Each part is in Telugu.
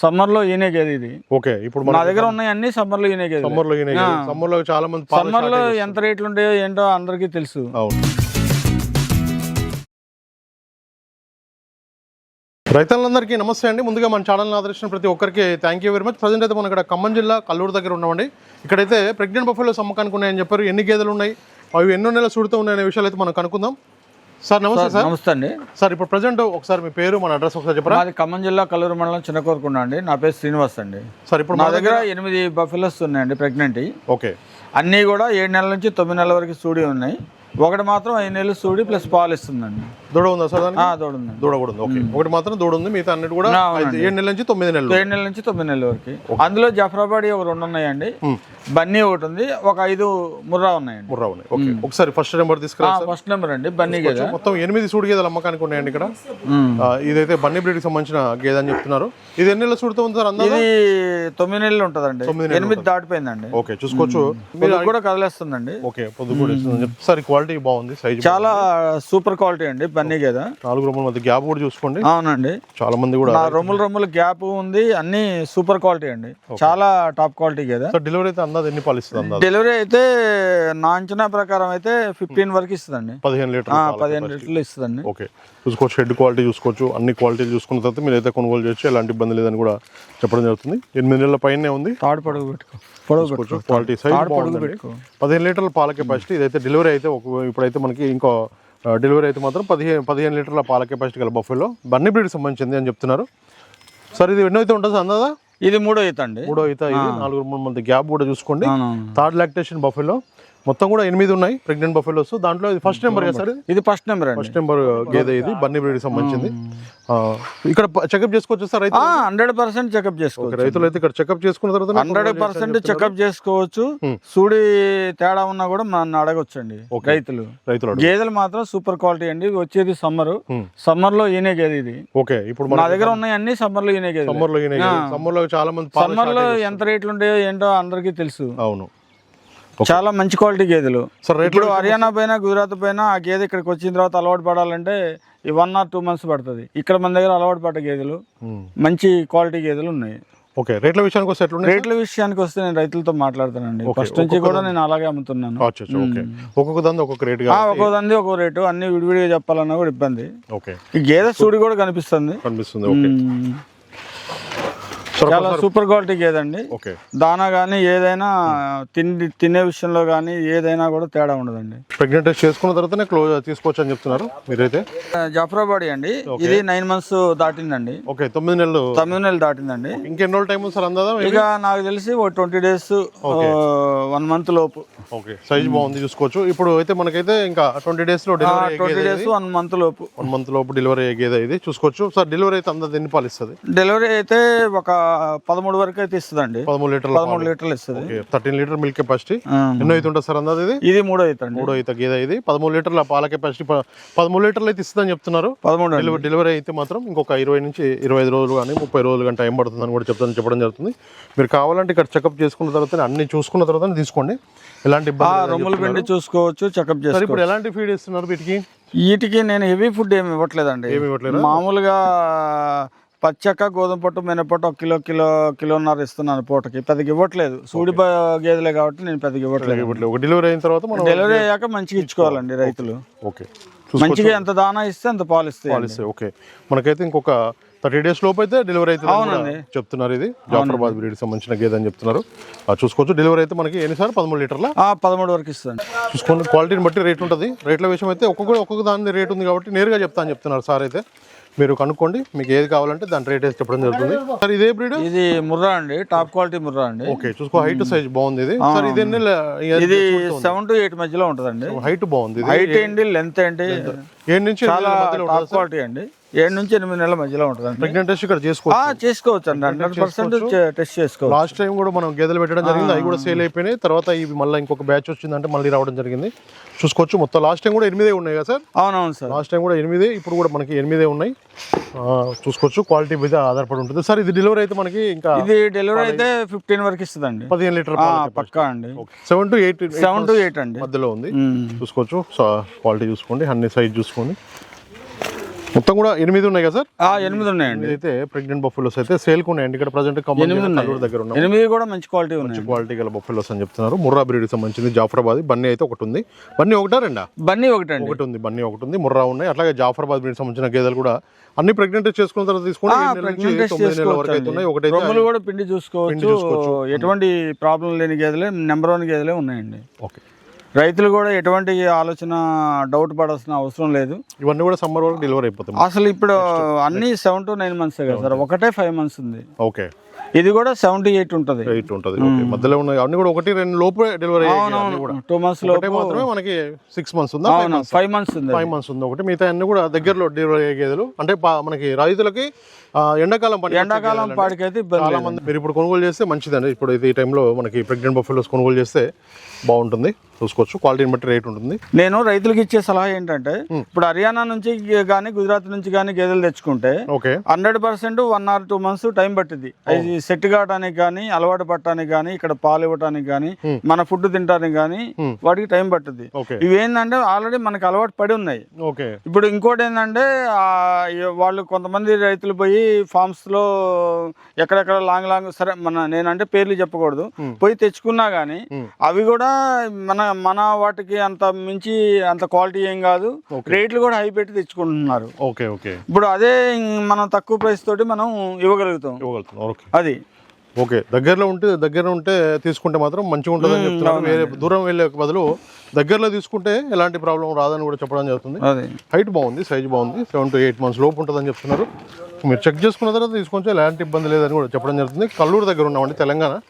సమ్మర్లో ఈనే గేది ఇది. ఓకే ఇప్పుడు నా మన దగ్గర ఉన్నాయి అన్ని సమ్మర్లో ఈనే గేది. సమ్మర్లో ఈయన సమ్మర్లో చాలా మంది సమ్మర్లో ఎంత రేట్లు ఉంటాయో ఏంటో అందరికీ తెలుసు. అవును. రైతులందరికీ నమస్తే అండి. ముందుగా మన ఛానల్ని ఆదరించిన ప్రతి ఒక్కరికి thank you very much present అయితే మనం ఇక్కడ ఖమ్మం జిల్లా కల్లూరు దగ్గర ఉన్నామండి. ఇక్కడైతే ప్రెగ్నెంట్ బఫెలో అమ్మకానికి ఉన్నాయని చెప్పారు. ఎన్ని గేదెలు ఉన్నాయి? అవి ఎన్నో నెలలు సుడుతూ ఉన్నాయనే విషయాలు అయితే మనం కనుక్కుందాం. సార్ నమస్తే సార్ నమస్తే అండి. సార్ ఇప్పుడు ప్రజెంట్ ఒకసారి మీ పేరు మన అడ్రస్ ఒకసారి చెప్పరా? మాది ఖమ్మం జిల్లా కల్లూరు మండలం చిన్నకోరుకుండా అండి. నా పేరు శ్రీనివాస్ అండి. సార్ ఇప్పుడు నా దగ్గర ఎనిమిది బఫెలోస్ ఉన్నాయండి ప్రెగ్నెంట్ ఓకే. అన్నీ కూడా ఏడు నెలల నుంచి తొమ్మిది నెలల వరకు సూడి ఉన్నాయి. ఒకటి మాత్రం ఐదు నెలలు సూడి ప్లస్ పాలు ఇస్తుందండి. దూడ ఉందా సార్ దూడ ఉందండి దూడ కూడా ఉంది ఓకే ఒకటి మాత్రం దూడ ఉంది మిగతా అన్నిటి కూడా ఏడు నెలల నుంచి తొమ్మిది నెలలు. ఏడు నెలల నుంచి తొమ్మిది నెలల వరకు. అందులో జఫరాబాడి ఒక రెండు ఉన్నాయండి. బన్నీ ఒకటి ఉంది ఒక ఐదు ముర్రా ఉన్నాయండి. ముర్రా ఉన్నాయి. ఓకే. ఒకసారి ఫస్ట్ నెంబర్ తీసుకురా ఫస్ట్ నెంబర్ అండి బన్నీ గేదె. మొత్తం ఎనిమిది సూడి గేదెలు అమ్మకానికి ఉన్నాయండి ఇక్కడ. ఇదైతే బన్నీ బ్రీడ్కి సంబంధించిన గేదె అని చెప్తున్నారు. ఇది ఎన్ని నెలల సూడితో ఉంది సార్ ఇది తొమ్మిది నెలలు ఉంటుందండి. ఎనిమిది దాటిపోయిందండి. ఓకే చూసుకోవచ్చు. మీరు కూడా కదిలేస్తుందండి. ఓకే పొద్దు కూడా సార్ క్వాలిటీ బాగుంది సైజ్ చాలా సూపర్ క్వాలిటీ అండి బన్నీ గేదె నాలుగు రూపాయల మధ్య గ్యాప్ కూడా చూసుకోండి. అవునండి. చాలా మంది కూడా రొమ్ములు రొమ్ములు గ్యాప్ ఉంది అన్ని సూపర్ క్వాలిటీ అండి. చాలా టాప్ క్వాలిటీ సార్ డెలివరీ అయితే అందాది ఎన్ని పాలు ఇస్తుంది డెలివరీ అయితే నా అంచనా ప్రకారం అయితే ఫిఫ్టీన్ వరకు ఇస్తుందండి. పదిహేను లీటర్ పదిహేను లీటర్లు ఇస్తుందండి. ఓకే. చూసుకోవచ్చు హెడ్ క్వాలిటీ చూసుకోవచ్చు అన్ని క్వాలిటీలు చూసుకున్న తర్వాత మీరు అయితే కొనుగోలు చేయొచ్చు ఎలాంటి ఇబ్బంది లేదని కూడా చెప్పడం జరుగుతుంది. ఎనిమిది నెలల పైనే ఉంది. తాడు పొడుగు పెట్టుకో క్వాలిటీ సైజ్ పదిహేను లీటర్ల పాల కెపాసిటీ ఇదైతే డెలివరీ అయితే ఇప్పుడైతే మనకి ఇంకో డెలివరీ అయితే మాత్రం పదిహేను పదిహేను లీటర్ల పాల కెపాసిటీ గల బఫెలో. బన్నీ బ్రీడ్ సంబంధించింది అని చెప్తున్నారు. సార్ ఇది ఎన్నో అయితే ఉంటుంది అందాదా ఇది మూడో ఈత అండి. మూడో అయితే ఇది. నాలుగు మూడు మంది గ్యాప్ కూడా చూసుకోండి. Third lactation buffalo. మొత్తం కూడా ఎనిమిది ఉన్నాయి ప్రెగ్నెంట్ బఫెలోస్. దాంట్లో ఇది ఫస్ట్ నెంబర్ కదా సార్ ఇది? ఫస్ట్ నెంబర్ అండి. ఫస్ట్ నెంబర్ గేదె ఇది బన్నీ బ్రీడ్ సంబంధించింది. ఆ, ఇక్కడ చెకప్ చేసుకోవచ్చు సార్ రైతు హండ్రెడ్ పర్సెంట్ చెకప్ చేసుకోవచ్చు. రైతులు అయితే ఇక్కడ చెకప్ చేసుకున్న తర్వాత హండ్రెడ్ పర్సెంట్ చెకప్ చేసుకోవచ్చు. సూడి తేడా ఉన్నా కూడా మన అడగొచ్చండి రైతులు. రైతులు అడుగు. గేదెలు మాత్రం సూపర్ క్వాలిటీ అండి. వచ్చేది సమ్మర్ Hmm. సమ్మర్లో ఈనే గేదె ఇది. ఓకే ఇప్పుడు నా మన దగ్గర ఉన్నాయి అన్ని సమ్మర్లో ఈనే గేదె సమ్మర్లో సమ్మర్లో చాలా మంది పాల సమ్మర్లో ఎంత రేట్లు ఉంటాయో ఏంటో అందరికీ తెలుసు. అవును. చాలా మంచి క్వాలిటీ గేదెలు. సార్ రేట్లు ఇప్పుడు హర్యానా పైన గుజరాత్ పైన ఆ గేదె ఇక్కడికి వచ్చిన తర్వాత అలవాటు పడాలంటే ఈ వన్ ఆర్ టూ మంత్స్ పడుతుంది. ఇక్కడ మన దగ్గర అలవాటు పడ్డ గేదెలు మంచి క్వాలిటీ గేదెలు ఉన్నాయి. ఓకే రేట్ల విషయానికి వస్తే ఎట్లున్నాయి రేట్ల విషయానికి వస్తే నేను రైతులతో మాట్లాడుతానండి. ఫస్ట్ నుంచి కూడా నేను అలాగే అమ్ముతున్నాను. ఒక్కొక్క దాని ఒక్కొక్క రేట్ ఆ, ఒక్కో దాన్ని ఒక్కో రేటు. అన్ని విడివిడిగా చెప్పాలన్నా కూడా ఇబ్బంది. ఓకే. ఈ గేదె సూడి కూడా కనిపిస్తుంది. కనిపిస్తుంది ఓకే. చాలా సూపర్. క్వాలిటీ గేదె అండి ఓకే. దానా కానీ ఏదైనా తిండి తినే విషయంలో కానీ ఏదైనా కూడా తేడా ఉండదండి. ప్రెగ్నెంట్ టెస్ట్ చేసుకున్న తర్వాతనే క్లోజ్ తీసుకోవచ్చు అని చెప్తున్నారు మీరైతే? జఫరాబాడి అండి. ఇది నైన్ మంత్స్ దాటిందండి. ఓకే తొమ్మిది నెలలు. తొమ్మిది నెలలు దాటిందండి. ఇంకెన్ని రోజులు టైం సార్ అందాదా ఇక నాకు తెలిసి ఓ ట్వంటీ డేస్ వన్ మంత్ లోపు. ఓకే సైజ్ బాగుంది చూసుకోవచ్చు. ఇప్పుడు అయితే మనకైతే ఇంకా ట్వంటీ డేస్లో ట్వంటీ డేస్ వన్ మంత్ లోపు. వన్ మంత్ లోపు డెలివరీ అయ్యేది ఇది. చూసుకోవచ్చు. సార్ డెలివరీ అయితే అందదు ఎన్ని పాలు ఇస్తుంది డెలివరీ అయితే ఒక పదమూడు వరకు అయితే ఇస్తుందండి పదమూడు లీటర్ల పదమూడు లీటర్లు ఇస్తుంది. Thirteen litre milk capacity. ఎన్నో అయితే ఉంటుంది సార్ అందాది ఇది? ఇది మూడో అయితే అండి. మూడో అయితే గేదె ఇది. పదమూడు లీటర్ల పాల కెపాసిటీ పదమూడు లీటర్లు అయితే ఇస్తుందని చెప్తున్నారు. పదమూడు డెలివరీ అయితే మాత్రం ఇంకొక ఇరవై నుంచి ఇరవై ఐదు రోజులు కానీ ముప్పై రోజులు కానీ టైం పడుతుందని కూడా చెప్తాను చెప్పడం జరుగుతుంది. మీరు కావాలంటే ఇక్కడ చెకప్ చేసుకున్న తర్వాత అన్ని చూసుకున్న తర్వాత తీసుకోండి. ఎలాంటి రొమ్ములు పిండి చూసుకోవచ్చు చెకప్ చేసుకోవచ్చు ఇప్పుడు ఎలాంటి ఫీడ్ ఇస్తున్నారు వీటికి? వీటికి నేను హెవీ ఫుడ్ ఏమి ఇవ్వట్లేదండి. మామూలుగా పచ్చక్క గోధుమ పొట్టు మినపట్టు ఒక కిలో కిలో కిలోన్నర ఇస్తున్నాను పూటకి. పెద్దగా ఇవ్వట్లేదు. సూడి గేదెలే కాబట్టి నేను పెద్దగా ఇవ్వట్లేదు. ఇవ్వట్లేదు. డెలివరీ అయిన తర్వాత మనం డెలివరీ అయ్యాక మంచిగా ఇచ్చుకోవాలండి రైతులు. ఓకే. మంచిగా ఎంత దానా ఇస్తే అంత పాలు ఇస్తాయి పాలిస్తే ఓకే. మనకైతే ఇంకొక థర్టీ డేస్ లోపు అయితే డెలివరీ అవునండి. చెప్తున్నారు ఇది. జాఫరాబాద్ బ్రీడ్ సంబంధించిన గేదె అని చెప్తున్నారు. చూసుకోవచ్చు. డెలివరీ అయితే మనకి ఎన్నిసార్లు పదమూడు లీటర్ల? పదమూడు వరకు ఇస్తుంది చూసుకోండి. క్వాలిటీని బట్టి రేట్ ఉంటుంది. రేట్ల విషయం అయితే ఒక్కొక్క ఒక్కొక్క దాని రేట్ ఉంది కాబట్టి నేరుగా చెప్తాను చెప్తున్నారు సార్ అయితే. మీరు కనుక్కోండి మీకు ఏది కావాలంటే దాని రేట్ వేసి చెప్పడం జరుగుతుంది. సార్ ఇదే బ్రీడ్ ఇది ముర్రా అండి టాప్ క్వాలిటీ ముర్రా అండి. ఓకే చూసుకో హైట్ సైజ్ బాగుంది ఇది. సార్ ఇది ఎన్ని ఇది సెవెన్ టు ఎయిట్ మధ్యలో ఉంటుందండి. హైట్ బాగుంది ఇది. హైట్ ఏంటి లెంత్ ఏంటి? ఏడు నుంచి చాలా టాప్ క్వాలిటీ అండి. ఏడు నుంచి ఎనిమిది నెలల మధ్యలో ఉంటుందండి. ప్రెగ్నెంట్ టెస్ట్ ఇక్కడ చేసుకోవచ్చు. ఆ, చేసుకోవచ్చు అండి. హండ్రెడ్ పర్సెంట్ టెస్ట్ చేసుకోవచ్చు. లాస్ట్ టైం కూడా మనం గేదెలు పెట్టడం జరిగింది. అవి కూడా సేల్ అయిపోయినాయి. తర్వాత ఇవి మళ్ళీ ఇంకొక బ్యాచ్ వచ్చిందంటే మళ్ళీ రావడం జరిగింది. చూసుకోవచ్చు. మొత్తం లాస్ట్ టైం కూడా ఎనిమిదే ఉన్నాయి కదా సార్? అవునవును సార్. లాస్ట్ టైం కూడా ఎనిమిదే ఇప్పుడు కూడా మనకి ఎనిమిదే ఉన్నాయి. చూసుకోవచ్చు. క్వాలిటీ మీద ఆధారపడి ఉంటుంది. సార్ ఇది డెలివరీ అయితే మనకి ఇంకా ఇది డెలివరీ అయితే ఫిఫ్టీన్ వరకు ఇస్తుందండి. పదిహేను లీటర్ పక్కా అండి. Seven to eight seven to eight అండి. మధ్యలో ఉంది. చూసుకోవచ్చు. క్వాలిటీ చూసుకోండి. అన్ని సైజ్ చూసుకోండి. మొత్తం కూడా ఎనిమిది ఉన్నాయి కదా సార్? ఆ, ఎనిమిది ఉన్నాయండి. అయితే ప్రెగ్నెంట్ బఫెలోస్ అయితే సేల్కి ఉన్నాయండి. ఇక్కడ ప్రజెంట్ ఉన్నాయి. కల్లూరు దగ్గర ఉన్నాం ఎనిమిది కూడా మంచి క్వాలిటీ ఉన్నాయి క్వాలిటీ గల బఫెలోస్ అని చెప్తున్నారు. ముర్రా బ్రీడ్ సంబంధించింది జాఫరాబాద్ బన్నీ అయితే ఒకటి ఉంది. బన్నీ ఒకటా రెండా? బన్నీ ఒకటండి. ఒకటి ఉంది బన్నీ ఒకటి ఉంది ముర్రా ఉన్నాయి. అట్లాగే జాఫరాబాద్ బ్రీడ్ సంబంధించిన గేదెలు కూడా అన్ని ప్రెగ్నెంట్ చేసుకున్న తర్వాత తీసుకుంటే ఉన్నాయి. కూడా పిండి చూసుకోవచ్చు. ఎటువంటి ప్రాబ్లం లేని గేదెలే నెంబర్ వన్ గేదెలే ఉన్నాయండి. ఓకే. రైతులు కూడా ఎటువంటి ఆలోచన డౌట్ పడాల్సిన అవసరం లేదు. ఇవన్నీ కూడా సమ్మర్ వరకు డెలివరీ అయిపోతాయి. అసలు ఇప్పుడు అన్ని సెవెన్ టు నైన్ మంత్స్ కదా సార్? ఒకటే ఫైవ్ మంత్స్ ఉంది. ఓకే ఇది కూడా సెవెంటీ ఎయిట్ ఉంటుంది. ఎయిట్ ఉంటుంది. ఓకే మధ్యలో ఉన్నాయి అన్ని కూడా ఒకటి రెండు లోపే డెలివరీ టూ మంత్స్ లోపు మాత్రమే మనకి సిక్స్ మంత్స్ ఉందా? ఫైవ్ మంత్స్ ఉంది? ఫైవ్ మంత్స్ ఉంది ఒకటి. మిగతా అన్ని కూడా దగ్గరలో డెలివరీ అయ్యే గేదెలు. అంటే మనకి రైతులకి ఎండాకాలం పని ఎండాకాలం పాడికైతే చాలా మంది మీరు ఇప్పుడు కొనుగోలు చేస్తే మంచిదండి. ఇప్పుడు ఈ టైంలో మనకి ప్రెగ్నెంట్ బఫెలోస్ కొనుగోలు చేస్తే బాగుంటుంది. చూసుకోవచ్చు. క్వాలిటీని బట్టి రేట్ ఉంటుంది. నేను రైతులకు ఇచ్చే సలహా ఏంటంటే ఇప్పుడు హర్యానా నుంచి కానీ గుజరాత్ నుంచి కానీ గేదెలు తెచ్చుకుంటే okay. Hundred percent one or two months time పట్టింది అది సెట్ కావడానికి కానీ అలవాటు పట్టడానికి కానీ ఇక్కడ పాలు ఇవ్వడానికి కానీ మన ఫుడ్ తినడానికి కానీ వాటికి టైం పట్టుద్ది. ఓకే. ఇవి ఏంటంటే ఆల్రెడీ మనకి అలవాటు పడి ఉన్నాయి. ఓకే. ఇప్పుడు ఇంకోటి ఏంటంటే వాళ్ళు కొంతమంది రైతులు పోయి ఫార్మ్స్లో ఎక్కడెక్కడ లాంగ్ లాంగ్ సరే మన నేనంటే పేర్లు చెప్పకూడదు. పోయి తెచ్చుకున్నా గానీ అవి కూడా మన మన వాటికి అంత మించి అంత క్వాలిటీ ఏం కాదు. రేట్లు కూడా హై పెట్టి తెచ్చుకుంటున్నారు. Okay okay. ఇప్పుడు అదే మనం తక్కువ ప్రైస్ తోటి మనం ఇవ్వగలుగుతాం. ఇవ్వగలుగుతున్నాం ఓకే. అది. ఓకే. దగ్గరలో ఉంటే దగ్గర ఉంటే తీసుకుంటే మాత్రం మంచిగా ఉంటుంది అని చెప్తున్నారు. వేరే దూరం వెళ్ళే బదులు దగ్గరలో తీసుకుంటే ఎలాంటి ప్రాబ్లం రాదని కూడా చెప్పడం జరుగుతుంది. అది. హైట్ బాగుంది సైజ్ బాగుంది. సెవెన్ టు ఎయిట్ మంత్స్ లోపు ఉంటుందని చెప్తున్నారు. మీరు చెక్ చేసుకున్న తర్వాత తీసుకొచ్చి ఎలాంటి ఇబ్బంది లేదని కూడా చెప్పడం జరుగుతుంది. కల్లూరు దగ్గర ఉన్నామండి తెలంగాణ.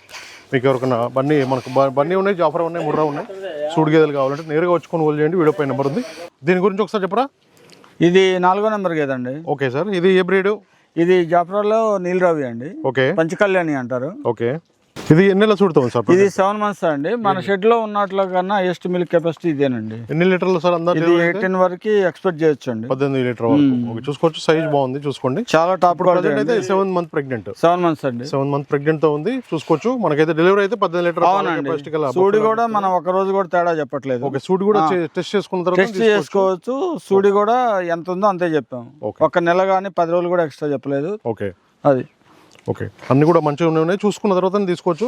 మీకు ఎవరికైనా బన్నీ మనకు బ- బన్నీ ఉన్నాయి జాఫర్ ఉన్నాయి ముర్రా ఉన్నాయి. సూడు గేదెలు కావాలంటే నేరుగా వచ్చి కొనుగోలు చేయండి. వీడియో పై నెంబర్ ఉంది. దీని గురించి ఒకసారి చెప్పరా? ఇది నాలుగో నెంబర్ కదండి ఓకే సార్. ఇది ఏ బ్రీడ్? ఇది జాఫరాలో నీలరావి అండి. ఓకే. పంచకళ్యాణి అంటారు. ఓకే. ఇది ఎన్ని నెలలు చూడుతాం సార్ ఇది సెవెన్ మంత్స్ అండి. మన షెడ్లో ఉన్నట్లు కన్నా హైయెస్ట్ మిల్క్ కెపాసిటీ ఇదేనండి. ఎన్ని లీటర్లు సార్ అందరు ఇది ఎయిటీన్ వరకు ఎక్స్పెక్ట్ చేయొచ్చు అండి పద్దెనిమిది లీటర్ చూసుకోవచ్చు. సైజ్ బాగుంది చూసుకోండి. చాలా టాప్ అయితే seven month pregnant seven months అండి. సెవెన్ మంత్ ప్రెగ్నెంట్తో ఉంది. చూసుకోవచ్చు. మనకైతే డెలివరీ అయితే పద్దెనిమిది లీటర్ అవునండి. సూడి కూడా మనం ఒక రోజు కూడా తేడా చెప్పట్లేదు. ఓకే సూట్ కూడా టెస్ట్ చేసుకున్న తర్వాత టెస్ట్ చేసుకోవచ్చు. సూడి కూడా ఎంత ఉందో అంతే చెప్పాం. ఒక నెల కానీ పది రోజులు కూడా ఎక్స్ట్రా చెప్పలేదు. ఓకే. అది. ఓకే. అన్ని కూడా మంచిగా ఉన్నాయి చూసుకున్న తర్వాత తీసుకోవచ్చు.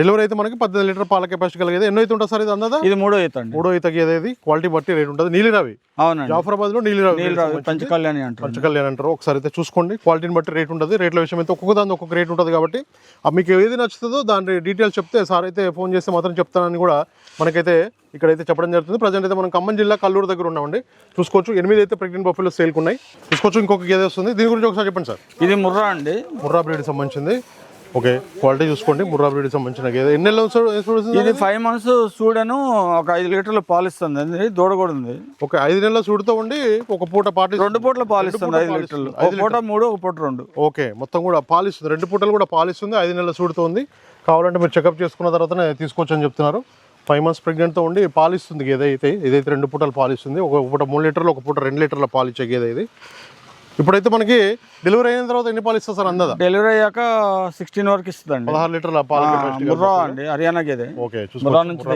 డెలివరీ అయితే మనకి పద్దెనిమిది లీటర్ పాల కెపాసిటీ కలిగేది. ఎన్నో అయితే ఉంటుంది సార్ ఇది ఇది మూడో ఈత అండి. మూడో అయితే తగ్గేది క్వాలిటీ బట్టి రేట్ ఉంటుంది. నీలిరావి అవునండి. జాఫరాబాద్లో నీలిరావి పంచకళ్యాణి అంటారు. పంచకళ్యాణ్ అంటారు. ఒకసారి అయితే చూసుకోండి. క్వాలిటీని బట్టి రేట్ ఉంటుంది. రేట్ల విషయం అయితే ఒక్కొక్క దాని ఒక్కొక్క రేట్ ఉంటుంది కాబట్టి. మీకు ఏది నచ్చుతుందో దాని డీటెయిల్స్ చెప్తే సార్ అయితే ఫోన్ చేస్తే మాత్రం చెప్తానని కూడా మనకైతే ఇక్కడైతే చెప్పడం జరుగుతుంది. ప్రజెంట్ అయితే మనం ఖమ్మం జిల్లా కల్లూరు దగ్గర ఉన్నామండి. చూసుకోవచ్చు. ఎనిమిది అయితే ప్రెగ్నెంట్ బఫెలో సేల్కి ఉన్నాయి. చూసుకోవచ్చు ఇంకొక గేదె వస్తుంది. దీని గురించి ఒకసారి చెప్పండి సార్. ఇది ముర్రా అండి. ముర్రా బ్రీడ్ సంబంధించింది. ఓకే క్వాలిటీ చూసుకోండి. ముర్రా బ్రీడ్ సంబంధించిన గేదె. ఎన్ని నెలలు? ఇది ఫైవ్ మంత్స్ సూడను ఒక ఐదు లీటర్లు పాలు ఇస్తుంది అండి. దూడ కూడా ఉంది. ఓకే ఐదు నెలల చూడుతూ ఉండి ఒక పూట పాటి రెండు పూట్ల పాలు ఇస్తుంది ఐదు లీటర్లు. ఒక పూట మూడు ఒక పూట రెండు. ఓకే మొత్తం కూడా పాలిస్తుంది. రెండు పూటలు కూడా పాలిస్తుంది. ఐదు నెలల చూడుతుంది కావాలంటే మీరు చెకప్ చేసుకున్న తర్వాతనే తీసుకోవచ్చు అని చెప్తున్నారు. ఫైవ్ మంత్స్ ప్రెగ్నెంట్తో ఉండి పాలిస్తుంది గేదె అయితే ఇదైతే రెండు పూటలు పాలిస్తుంది ఒక పూట మూడు లీటర్లు ఒక పూట రెండు లీటర్ల పాలు ఇచ్చే గేదె ఇది. ఇప్పుడైతే మనకి డెలివరీ అయిన తర్వాత ఎన్ని పాలు ఇస్తారు సార్ అందదా? డెలివరీ అయ్యాక సిక్స్టీన్ వరకు ఇస్తుందండి. పదహారు లీటర్ల పాలు ముర్రా అండి హర్యానా గేదె. ఓకే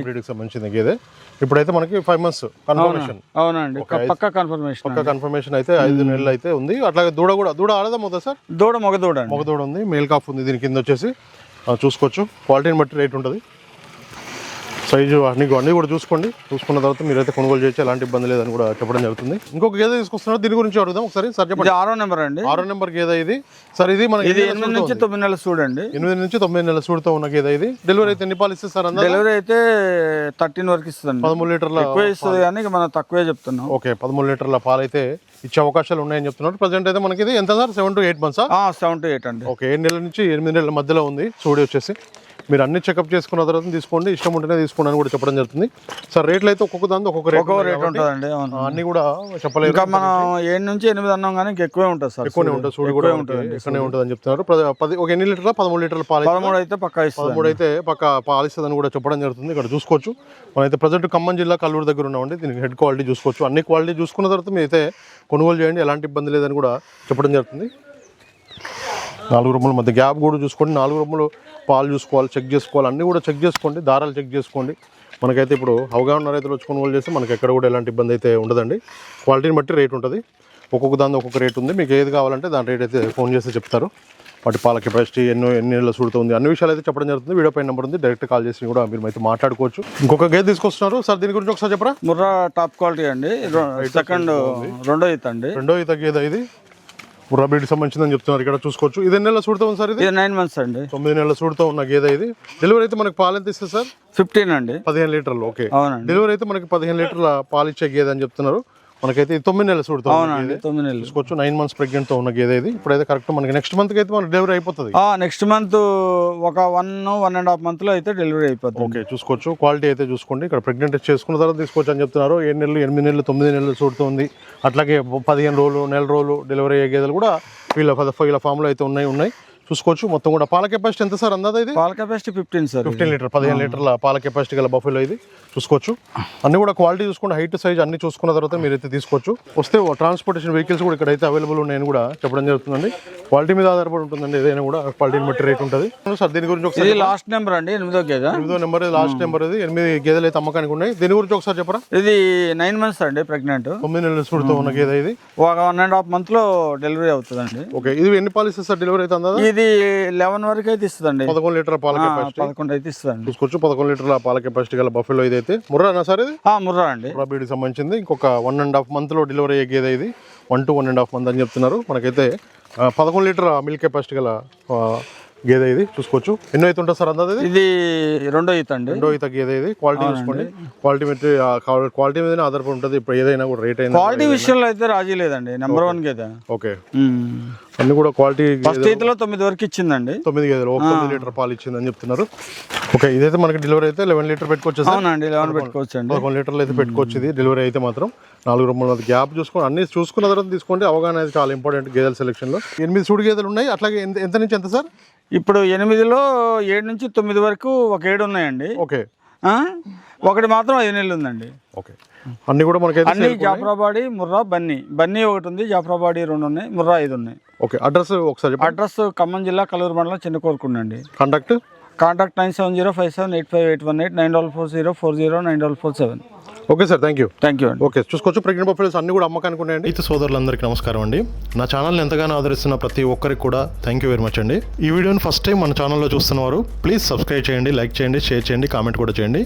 బ్రీడ్కి సంబంధించిన గేదె. ఇప్పుడైతే మనకి ఫైవ్ మంత్స్ కన్ఫర్మేషన్. అవునండి పక్క కన్ఫర్మేషన్ పక్క కన్ఫర్మేషన్ అయితే ఐదు నెలలు అయితే ఉంది. అట్లాగే దూడ కూడా దూడ ఆడదా మొదలు సార్? దూడ మగ దూడ అండి. మగ దూడ ఉంది మేల్ కాఫ్ ఉంది దీని కింద వచ్చేసి. ఆ, చూసుకోవచ్చు. క్వాలిటీని బట్టి రేట్ ఉంటుంది. సైజు అన్ని అన్ని కూడా చూసుకోండి. చూసుకున్న తర్వాత మీరైతే కొనుగోలు చేయొచ్చు. ఎలాంటి ఇబ్బంది లేదని కూడా చెప్పడం జరుగుతుంది. ఇంకొక గేదె తీసుకొస్తున్నారు దీని గురించి అడుగుదాం. ఒకసారి సార్ చెప్పండి. ఆరో నెంబర్ అండి. ఆరో నెంబర్ గేదె ఇది. సార్ ఇది మన ఇది ఎనిమిది నుంచి తొమ్మిది నెలలు చూడండి ఎనిమిది నుంచి తొమ్మిది నెలల సూడుతో ఉన్న గేదె ఇది. డెలివరీ అయితే ఎన్ని పాలు ఇస్తే సార్ డెలివరీ అయితే థర్టీన్ వరకు ఇస్తుందండి. పదమూడు లీటర్ల ఎక్కువ ఇస్తుంది కానీ మనం తక్కువే చెప్తున్నాం. ఓకే పదమూడు లీటర్ల పాలు అయితే ఇచ్చే అవకాశాలు ఉన్నాయని చెప్తున్నారు. ప్రజెంట్ అయితే మనకి ఇది ఎంత సార్? సెవెన్ టు ఎయిట్ మంత్సా సెవెన్ టు ఎయిట్ అండి. ఓకే ఏడు నెలల నుంచి ఎనిమిది నెలల మధ్యలో ఉంది. చూడి వచ్చేసి. మీరు అన్ని చెకప్ చేసుకున్న తర్వాత తీసుకోండి. ఇష్టం ఉంటేనే తీసుకోండి అని కూడా చెప్పడం జరుగుతుంది. సార్ రేట్లు అయితే ఒక్కొక్క దాని ఒక్కొక్క రేట్ ఒక్కో రేట్ ఉంటుందండి అన్ని కూడా చెప్పలేదు. ఇంకా మనం ఏడు నుంచి ఎనిమిది అన్నాం కానీ ఇంకా ఎక్కువే ఉంటుంది సార్ ఎక్కువనే ఉంటుంది చూడు కూడా ఎక్కువనే ఉంటుంది అని చెప్తున్నారు. పది ఒక ఎన్ని లీటర్ల? పదమూడు లీటర్ల పాలు పదమూడు అయితే పక్కా ఇస్తుంది పదమూడు అయితే పక్క పాలిస్తుందని కూడా చెప్పడం జరుగుతుంది. ఇక్కడ చూసుకోవచ్చు. మనైతే ప్రజెంట్ ఖమ్మం జిల్లా కల్లూరు దగ్గర ఉన్నామండి. దీనికి హెడ్ క్వాలిటీ చూసుకోవచ్చు. అన్ని క్వాలిటీ చూసుకున్న తర్వాత అయితే కొనుగోలు చేయండి. ఎలాంటి ఇబ్బంది లేదని కూడా చెప్పడం జరుగుతుంది. నాలుగు రూముల మధ్య గ్యాప్ కూడా చూసుకోండి. నాలుగు రూములు పాలు చూసుకోవాలి చెక్ చేసుకోవాలి అన్నీ కూడా చెక్ చేసుకోండి దారాలు చెక్ చేసుకోండి. మనకైతే ఇప్పుడు అవగాహన రైతులు వచ్చి కొనుగోలు చేస్తే మనకి ఎక్కడ కూడా ఎలాంటి ఇబ్బంది అయితే ఉండదండి. క్వాలిటీని బట్టి రేట్ ఉంటుంది. ఒక్కొక్క దాని ఒక్కొక్క రేట్ ఉంది. మీకు ఏది కావాలంటే దాని రేట్ అయితే ఫోన్ చేస్తే చెప్తారు. వాటి పాల కెపాసిటీ ఎన్నో ఎన్ని నెలల సుడుతుంది అన్ని విషయాలు అయితే చెప్పడం జరుగుతుంది. వీడియో పైన నెంబర్ ఉంది. డైరెక్ట్ కాల్ చేసి కూడా మీరు అయితే మాట్లాడుకోవచ్చు. ఇంకొక గేదె తీసుకొస్తున్నారు. సార్ దీని గురించి ఒకసారి చెప్పరా? ముర్రా టాప్ క్వాలిటీ అండి. సెకండ్ రెండో ఈత అండి. రెండో ఈత గేదె ఇది. ముర్రా బ్రీడ్కి సంబంధించిందని చెప్తున్నారు. ఇక్కడ చూసుకోవచ్చు. ఇది ఎన్ని నెలల ఉంది సార్ ఇది? నైన్ మంత్స్ అండి. తొమ్మిది నెలల సుడుతూ ఉన్న గేదె ఇది. డెలివరీ అయితే మనకి పాలు ఎంత ఇస్తుంది సార్? ఫిఫ్టీన్ అండి. పదిహేను లీటర్లు ఓకే. అవునండి. డెలివరీ అయితే మనకి పదిహేను లీటర్ల పాలు ఇచ్చే గేదె అని చెప్తున్నారు. మనకైతే తొమ్మిది నెలలు అవునండి తొమ్మిది నెలలు. చూసుకోవచ్చు. నైన్ మంత్స్ ప్రెగ్నెంట్తో ఉన్న గేదె ఇది. ఇప్పుడైతే కరెక్ట్ మనకి నెక్స్ట్ మంత్ అయితే మనకి డెలివరీ అయిపోతుంది. నెక్స్ట్ మంత్ ఒక వన్ వన్ అండ్ హాఫ్ మంత్లో అయితే డెలివరీ అయిపోతుంది. ఓకే చూసుకోవచ్చు. క్వాలిటీ అయితే చూసుకోండి. ఇక్కడ ప్రెగ్నెంట్ చేసుకున్న తర్వాత తీసుకోవచ్చు అని చెప్తున్నారు. ఏడు నెలలు ఎనిమిది నెలలు తొమ్మిది నెలలు చూడుతుంది. అట్లాగే పదిహేను రోజులు నెల రోజులు డెలివరీ అయ్యే గేదెలు కూడా వీళ్ళ వీళ్ళ ఫామ్లో అయితే ఉన్నాయి ఉన్నాయి. చూసుకోవచ్చు. మొత్తం కూడా పాల కెపాసిటీ ఎంత సార్ అందాదా ఇది? పాల capacity fifteen sir fifteen litre పదిహేను లీటర్ల పాల కెపాసిటీ గల బఫెలో ఇది. చూసుకోవచ్చు. అన్ని కూడా క్వాలిటీ చూసుకుంటే హైట్ సైజ్ అన్ని చూసుకున్న తర్వాత మీరైతే తీసుకోవచ్చు. వస్తే ట్రాన్స్పోర్టేషన్ వెహికల్స్ కూడా ఇక్కడైతే అవైలబుల్ ఉన్నాయని కూడా చెప్పడం జరుగుతుందండి. క్వాలిటీ మీద ఆధారపడి ఉంటుందండి. ఏదైనా కూడా క్వాలిటీని బట్టి రేట్ ఉంటుంది. సార్ దీని గురించి ఒకసారి లాస్ట్ నెంబర్ అండి. ఎనిమిదో గేదె? ఎనిమిదో నెంబర్ లాస్ట్ నెంబర్ ఇది. ఎనిమిది గేదెలు అయితే అమ్మకానికి ఉన్నాయి. దీని గురించి ఒకసారి చెప్పరా? ఇది నైన్ మంత్స్ అండి ప్రెగ్నెంట్. తొమ్మిది నెలల స్పూడ్తో ఉన్న గేదె ఇది. ఒక వన్ అండ్ హాఫ్ మంత్లో డెలివరీ అవుతుందండి. ఓకే. ఇది ఎన్ని పాలిసెస్ సార్ డెలివరీ అయితే అందా ఇది లెవెన్ వరకు అయితే ఇస్తుందండి. పదకొండు లీటర్ పాల పదకొండు అయితే ఇస్తుందండి. చూసుకోవచ్చు పదకొండు లీటర్ల పాల కెపాసిటీ గల బఫెలో ఇది అయితే ముర్రానా సార్ ఇది? ఆ, ముర్రా అండి. బ్రీడ్కి సంబంధించింది. ఇంకొక వన్ అండ్ హాఫ్ మంత్లో డెలివరీ అయ్యే గేదె ఇది. One to one and half month అని చెప్తున్నారు. మనకైతే పదకొండు లీటర్ మిల్క్ కెపాసిటీ గల గేదె ఇది. చూసుకోవచ్చు. ఎన్నో అయితే ఉంటుంది సార్ అందాది ఇది? రెండో ఈత అండి. రెండో ఈత గేదె ఇది. క్వాలిటీ చూసుకోండి. క్వాలిటీ మీద క్వాలిటీ మీదనే ఆధారపడి ఉంటుంది. ఇప్పుడు ఏదైనా కూడా రేట్ అయినా క్వాలిటీ విషయంలో అయితే రాజీ లేదండి. నెంబర్ వన్ గేదె. ఓకే అన్ని కూడా క్వాలిటీ ఫస్ట్ ఈతలో తొమ్మిది వరకు ఇచ్చిందండి. తొమ్మిది గేదెలు ఒక తొమ్మిది లీటర్ పాలు ఇచ్చిందని చెప్తున్నారు. ఓకే ఇదైతే మనకి డెలివరీ అయితే లెవెన్ లీటర్ పెట్టుకోవచ్చు అవునండి లెవెన్ పెట్టుకోవచ్చు అండి పదకొండు లీటర్లు అయితే పెట్టుకోవచ్చు ఇది డెలివరీ అయితే మాత్రం. నాలుగు రూపాయల మధ్య గ్యాప్ చూసుకొని అన్ని చూసుకున్న తర్వాత తీసుకోండి. అవగాహన అయితే చాలా ఇంపార్టెంట్ గేదెల సెలక్షన్లో ఎనిమిది సూడి గేదెలు ఉన్నాయి. అట్లాగే ఎంత నుంచి ఎంత సార్? ఇప్పుడు ఎనిమిదిలో ఏడు నుంచి తొమ్మిది వరకు ఒక ఏడు ఉన్నాయండి. ఓకే? ఒకటి మాత్రం ఐదు నెలలు ఉందండి. ఓకే. అన్ని కూడా మనకైతే అన్ని జాఫరాబాడి ముర్రా బన్నీ. బన్నీ ఒకటి ఉంది జాఫరాబాడి రెండు ఉన్నాయి ముర్రా ఐదు ఉన్నాయి ఓకే అడ్రస్ ఒకసారి చెప్పండి. అడ్రస్ ఖమ్మం జిల్లా కలూరు మండలం చిన్న కోరుకుండండి contact contact nine seven zero five seven eight five eight one eight nine double four zero four zero nine double four seven. Okay sir thank you thank you అండి. ఓకే చూసుకోవచ్చు ప్రెగ్నెంట్ బఫెల్స్ అన్ని కూడా అమ్మకానికి ఉన్నాయండి. అయితే సోదరులందరికీ నమస్కారం అండి. నా ఛానల్ని ఎంతగానో ఆదరిస్తున్న ప్రతి ఒక్కరికి కూడా థ్యాంక్ యూ వెరీ మచ్ అండి. ఈ వీడియోని ఫస్ట్ టైం మన ఛానల్లో చూస్తున్నవారు ప్లీజ్ సబ్స్క్రైబ్ చేయండి లైక్ చేయండి షేర్ చేయండి కామెంట్ కూడా చేయండి.